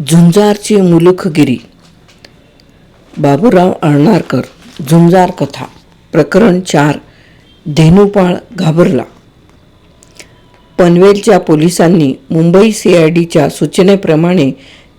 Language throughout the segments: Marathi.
झुंजारची मुलुखगिरी. बाबूराव अळणारकर झुंजार कथा प्रकरण चार धेनुपाळ घाबरला. पनवेलच्या पोलिसांनी मुंबई सी आय डीच्या सूचनेप्रमाणे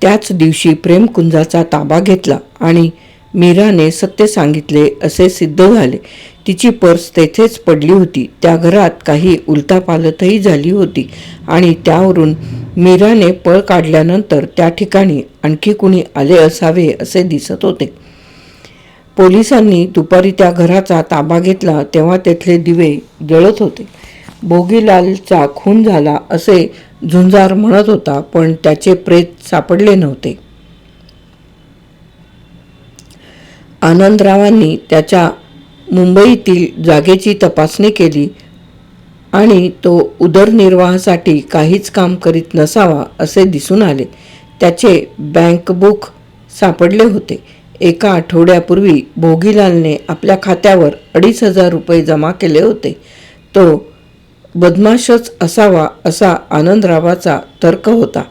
त्याच दिवशी प्रेमकुंजाचा ताबा घेतला आणि मीराने सत्य सांगितले असे सिद्ध झाले. तिची पर्स तेथेच पडली होती. त्या घरात काही उलतापालतही झाली होती आणि त्यावरून मीराने पळ काढल्यानंतर त्या ठिकाणी आणखी कुणी आले असावे असे दिसत होते. पोलिसांनी दुपारी त्या घराचा ताबा घेतला तेव्हा तेथले दिवे जळत होते. भोगीलालचा खून झाला असे झुंजार म्हणत होता पण त्याचे प्रेत सापडले नव्हते. आनंदरावांनी त्याच्या मुंबईतील जागेची तपासणी केली आणि तो उदरनिर्वाहासाठी काहीच काम करीत नसावा असे दिसून आले. त्याचे बँक बुक सापडले होते. एका आठवड्यापूर्वी भोगीलालने आपल्या खात्यावर अडीच हजार रुपये जमा केले होते. तो बदमाशच असावा असा आनंदरावाचा तर्क होता.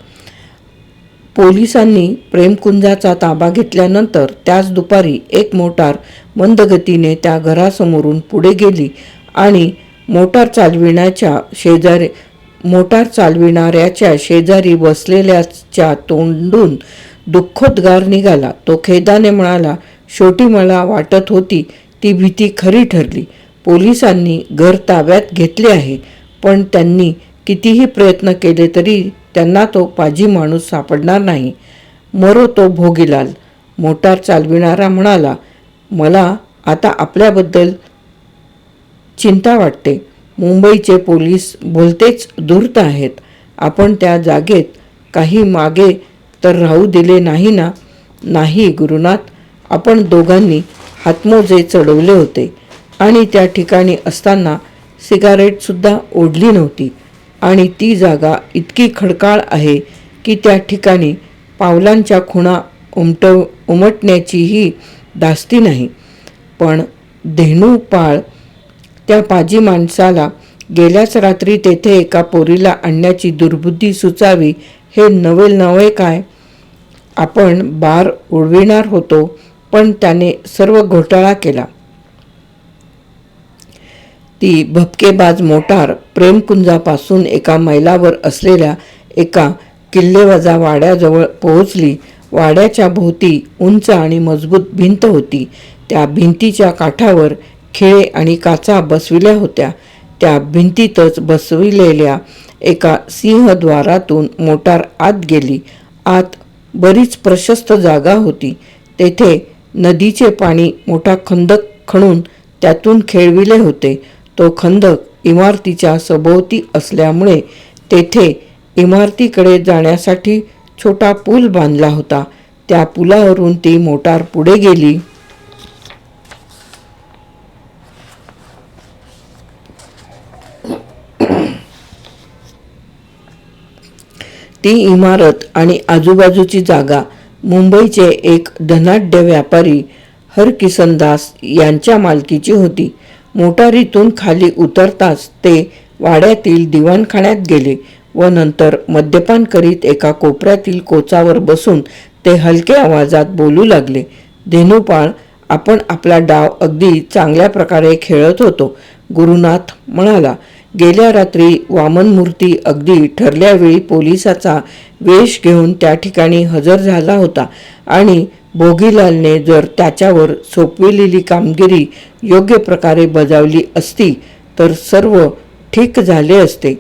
पोलिसांनी प्रेमकुंजाचा ताबा घेतल्यानंतर त्याच दुपारी एक मोटार मंदगतीने त्या घरासमोरून पुढे गेली आणि मोटार चालविण्याच्या शेजारी मोटार चालविणाऱ्याच्या शेजारी बसलेल्याच्या तोंडून दुःखोद्गार निघाला. तो खेदाने म्हणाला शेवटी मला वाटत होती ती भीती खरी ठरली. पोलिसांनी घर ताब्यात घेतले आहे पण त्यांनी कितीही प्रयत्न केले तरी त्यांना तो पाजी माणूस सापडणार नाही. मरो तो भोगीलाल. मोटार चालविणारा म्हणाला मला आता आपल्याबद्दल चिंता वाटते. मुंबईचे पोलीस बोलतेच धूर्त आहेत. आपण त्या जागेत काही मागे तर राहू दिले नाही ना? नाही गुरुनाथ. आपण दोघांनी हातमोजे चढवले होते आणि त्या ठिकाणी असताना सिगारेटसुद्धा ओढली नव्हती. आणि ती जागा इतकी खडकाळ आहे की त्या ठिकाणी पावलांच्या खुणा उमट उमटण्याचीही धास्ती नाही. पण धेनुपाळ त्या पाजी माणसाला गेल्याच रात्री तेथे एका पोरीला आणण्याची दुर्बुद्धी सुचावी हे नवेल नवे काय? आपण बार उडविणार होतो पण त्याने सर्व घोटाळा केला. ती भपकेबाज मोटार प्रेमकुंजापासून एका मैलावर असलेल्या एका किल्लेवजा वाड्याजवळ पोहोचली. वाड्याच्या भोवती उंच आणि मजबूत भिंत होती. त्या भिंतीच्या काठावर खिळे आणि काचा बसविल्या होत्या. त्या भिंतीतच बसविलेल्या एका सिंहद्वारातून मोटार आत गेली. आत बरीच प्रशस्त जागा होती. तेथे नदीचे पाणी मोठा खंदक खणून त्यातून खेळविले होते. तो खंदक इमारतीच्या सभोवती असल्यामुळे तेथे इमारतीकडे जाण्यासाठी छोटा पूल बांधला होता. त्या पुलावरून ती मोटार पुढे गेली. ती इमारत आणि आजूबाजूची जागा मुंबईचे एक धनाढ्य व्यापारी हरकिसनदास यांच्या मालकीची होती. मोटारीतून खाली उतरताच ते वाड्यातील दिवाणखान्यात गेले व नंतर मद्यपान करीत एका कोपऱ्यातील कोचावर बसून ते हलक्या आवाजात बोलू लागले धेनुपाळ आपण आपला डाव अगदी चांगल्या प्रकारे खेळत होतो गुरुनाथ म्हणाला. गेल्या रात्री वामनमूर्ती अगदी ठरल्यावेळी पोलिसाचा वेश घेऊन त्या ठिकाणी हजर झाला होता आणि भोगीलालने जर त्याच्यावर सोपविलेली कामगिरी योग्य प्रकारे बजावली असती तर सर्व ठीक झाले असते.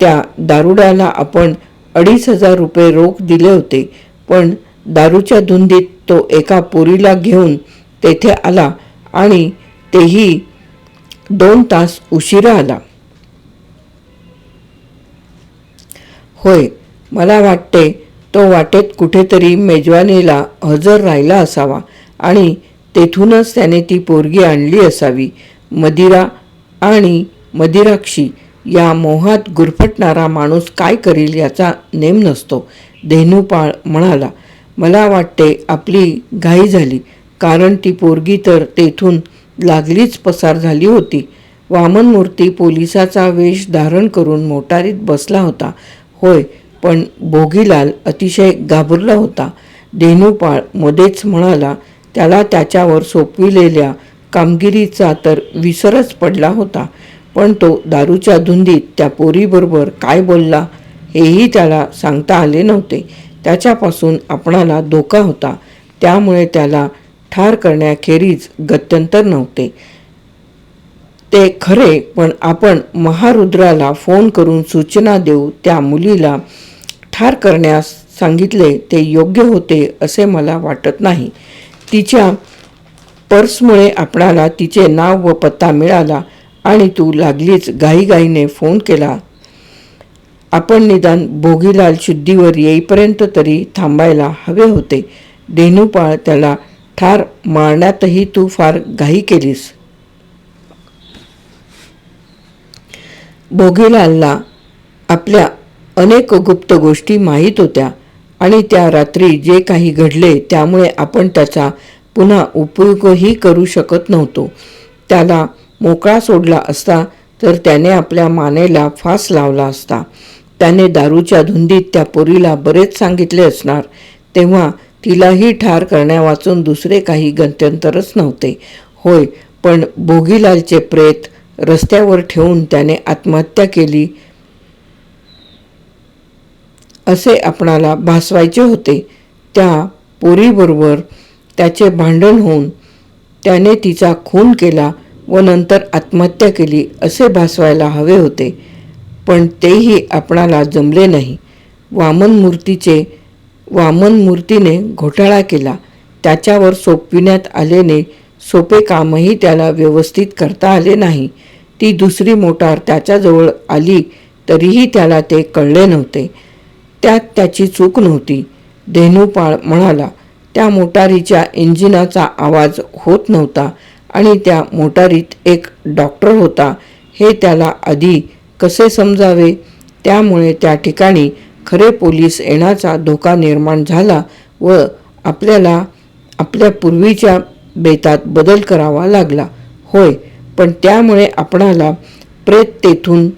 त्या दारुड्याला आपण अडीच हजार रुपये रोख दिले होते पण दारूच्या धुंदीत तो एका पोरीला घेऊन तेथे आला आणि तेही दोन तास उशिरा आला. होय मला वाटते तो वाटेत कुठेतरी मेजवानीला हजर राहिला असावा आणि तेथूनच त्याने ती पोरगी आणली असावी. मदिरा आणि मदिराक्षी या मोहात गुरफटणारा माणूस काय करील याचा नेम नसतो. धेनुपाळ म्हणाला मला वाटते आपली घाई झाली कारण ती पोरगी तर तेथून लागलीच पसार झाली होती. वामनमूर्ती पोलिसाचा वेश धारण करून मोटारीत बसला होता. होय पण भोगीलाल अतिशय घाबरला होता. धेनुपाळ मध्येच म्हणाला त्याला त्याच्यावर सोपविलेल्या कामगिरीचा तर विसरच पडला होता पण तो दारूच्या धुंदीत त्या पोरीबरोबर काय बोलला हेही त्याला सांगता आले नव्हते. त्याच्यापासून आपणाला धोका होता. त्यामुळे त्याला ठार करण्याखेरीज गत्यंतर नव्हते. ते खरे पण आपण महारुद्राला फोन करून सूचना देऊ त्या मुलीला ठार करण्यास सांगितले ते योग्य होते असे मला वाटत नाही. तिच्या पर्समुळे आपणाला तिचे नाव व पत्ता मिळाला आणि तू लागलीच घाईघाईने फोन केला. आपण निदान भोगीलाल शुद्धीवर येईपर्यंत तरी थांबायला हवे होते. धेनुपाळ त्याला ठार मारण्यातही तू फार घाई केलीस. भोगीलालला आपल्या अनेक गुप्त गोष्टी माहीत होत्या आणि त्या रात्री जे काही घडले त्यामुळे आपण त्याचा पुन्हा उपयोगही करू शकत नव्हतो. त्याला मोकळा सोडला असता तर त्याने आपल्या मानेला फास लावला असता. त्याने दारूच्या धुंदीत त्या पोरीला बरेच सांगितले असणार. तेव्हा तिलाही ठार करण्यावाचून दुसरे काही गत्यंतरच नव्हते. होय पण भोगीलालचे प्रेत रस्त्यावर ठेवून त्याने आत्महत्या केली. असे आपणाला भासवायचे होते. त्या पोरीबरोबर त्याचे भांडण होऊन त्याने तिचा खून केला व नंतर आत्महत्या केली असे भासवायला हवे होते. पण तेही आपणाला जमले नाही. वामन मूर्तीचे वामन मूर्तीने घोटाळा केला. त्याच्यावर सोपविण्यात आलेने सोपे कामही त्याला व्यवस्थित करता आले नाही. ती दुसरी मोटार त्याच्याजवळ आली तरीही त्याला ते कळले नव्हते. त्यात त्याची चूक नव्हती. धेनुपाळ म्हणाला त्या मोटारीच्या इंजिनाचा आवाज होत नव्हता आणि त्या मोटारीत एक डॉक्टर होता. हे त्याला आधी कसे समजावे? त्यामुळे त्या ठिकाणी खरे पोलीस येण्याचा धोका निर्माण झाला व आपल्याला आपल्या पूर्वीच्या बेतात बदल करावा लागला. होय पण त्यामुळे आपणाला प्रेत तेथून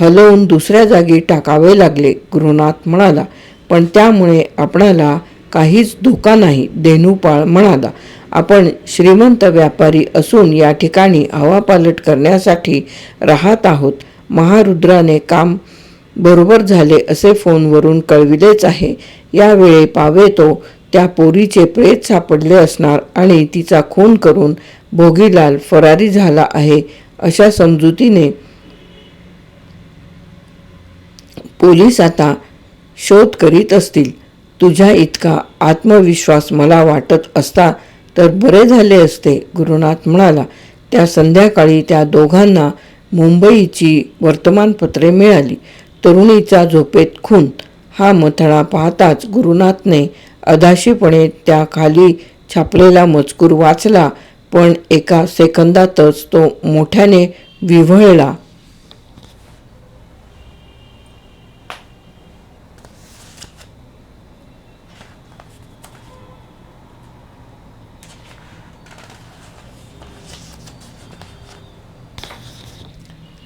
हलवून दुसऱ्या जागी टाकावे लागले गुरुनाथ म्हणाला. पण त्यामुळे आपणाला काहीच धोका नाही धेनुपाळ म्हणाला. आपण श्रीमंत व्यापारी असून या ठिकाणी हवापालट करण्यासाठी राहत आहोत. महारुद्राने काम बरोबर झाले असे फोनवरून कळविलेच आहे. यावेळी पावे तो त्या पोरीचे प्रेत सापडले असणार आणि तिचा खून करून भोगीलाल फरारी झाला आहे अशा समजुतीने पोलीस आता शोध करीत असतील. तुझ्या इतका आत्मविश्वास मला वाटत असता तर बरे झाले असते गुरुनाथ म्हणाला. त्या संध्याकाळी त्या दोघांना मुंबईची वर्तमानपत्रे मिळाली. तरुणीचा झोपेत खून. हा मथळा पाहताच गुरुनाथने अदाशीपणे त्या खाली छापलेला मजकूर वाचला पण एका सेकंदातच तो मोठ्याने विव्हळला.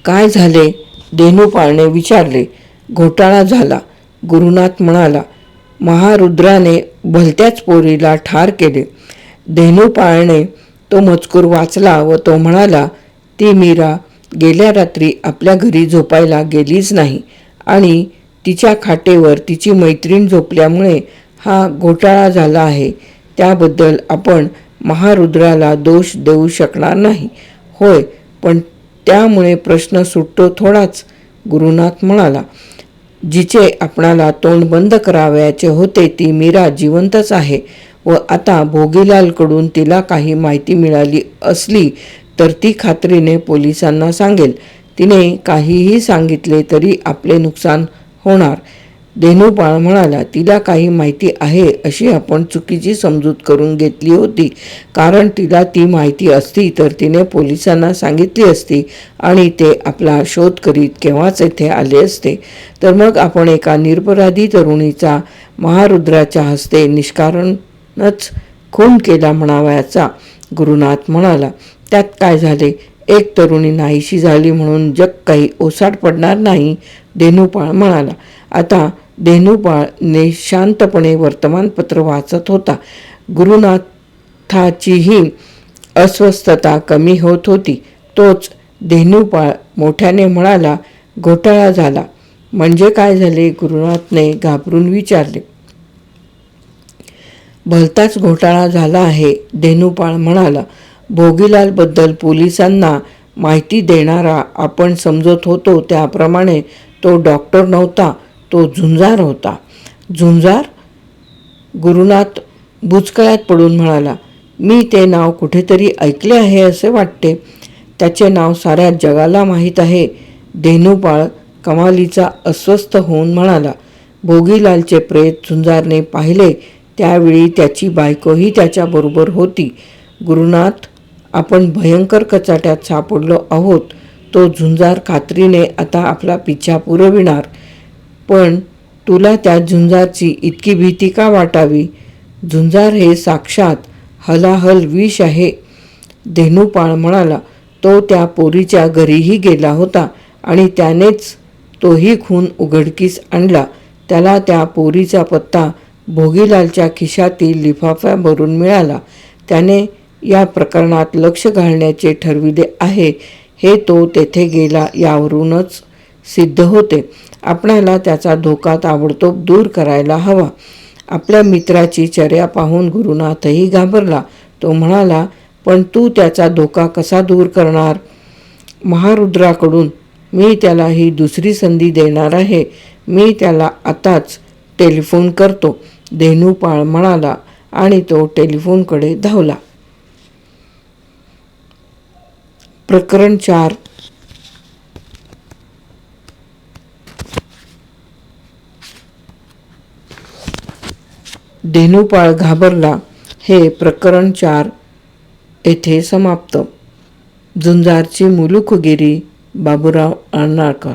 काय झाले? धेनुपाळने विचारले. घोटाळा झाला. गुरुनाथ म्हणाला महारुद्राने भलत्याच पोरीला ठार केले. धेनुपाळने तो मजकूर वाचला व तो म्हणाला ती मीरा गेल्या रात्री आपल्या घरी झोपायला गेलीच नाही आणि तिच्या खाटेवर तिची मैत्रीण झोपल्यामुळे हा घोटाळा झाला आहे. त्याबद्दल आपण महारुद्राला दोष देऊ शकणार नाही. होय पण त्यामुळे प्रश्न सुटतो थोडाच गुरुनाथ म्हणाला. जिचे आपणाला तोंड बंद करावयाचे होते ती मीरा जिवंतच आहे. व आता भोगीलालकडून तिला काही माहिती मिळाली असली तर ती खात्रीने पोलिसांना सांगेल. तिने काहीही सांगितले तरी आपले नुकसान होणार. धेनुपाळ म्हणाला तिला काही माहिती आहे अशी आपण चुकीची समजूत करून घेतली होती. कारण तिला ती माहिती असती तर तिने पोलिसांना सांगितली असती आणि ते आपला शोध करीत केव्हाच येथे आले असते. तर मग आपण एका निरपराधी तरुणीचा महारुद्राच्या हस्ते निष्कारणच खून केला म्हणावयाचा गुरुनाथ म्हणाला. त्यात काय झाले? एक तरुणी नाहीशी झाली म्हणून जग काही ओसाड पडणार नाही धेनूपाळ म्हणाला. आता धेनुपाळने शांतपणे वर्तमानपत्र वाचत होता. गुरुनाथाचीही अस्वस्थता कमी होत होती. तोच धेनुपाळ मोठ्याने म्हणाला घोटाळा झाला. म्हणजे काय झाले? गुरुनाथने घाबरून विचारले. भलताच घोटाळा झाला आहे धेनुपाळ म्हणाला. भोगीलालबद्दल पोलिसांना माहिती देणारा आपण समजत होतो. त्याप्रमाणे तो डॉक्टर नव्हता. तो झुंजार होता. झुंजार? गुरुनाथ बुचकळ्यात पडून म्हणाला मी ते नाव कुठेतरी ऐकले आहे असे वाटते. त्याचे नाव साऱ्या जगाला माहीत आहे. धेनुपाळ कमालीचा अस्वस्थ होऊन म्हणाला भोगीलालचे प्रेत झुंजारने पाहिले त्यावेळी त्याची बायकोही त्याच्याबरोबर होती. गुरुनाथ आपण भयंकर कचाट्यात सापडलो आहोत. तो झुंजार खात्रीने आता आपला पिछा पुरविणार पण तुला त्या झुंजारची इतकी भीती का वाटावी? झुंजार हे साक्षात हलाहल विष आहे. धेनुपाळ म्हणाला तो त्या पोरीच्या घरीही गेला होता आणि त्यानेच तोही खून उघडकीस आणला. त्याला त्या पोरीचा पत्ता भोगीलालच्या खिशातील लिफाफ्यावरून मिळाला. त्याने या प्रकरणात लक्ष घालण्याचे ठरविले आहे. हे तो तेथे गेला यावरूनच सिद्ध होते. आपणाला त्याचा धोका ताबडतोब दूर करायला हवा. आपल्या मित्राची चर्या पाहून गुरुनाथही घाबरला. तो म्हणाला पण तू त्याचा धोका कसा दूर करणार? महारुद्राकडून मी त्याला ही दुसरी संधी देणार आहे. मी त्याला आताच टेलिफोन करतो. धेनूपाळ म्हणाला आणि तो टेलिफोनकडे धावला. प्रकरण चार. धेनुपाळ घाबरला. हे प्रकरण चार येथे समाप्त. झुंजारची मुलुखगिरी बाबुराव अर्नाळकर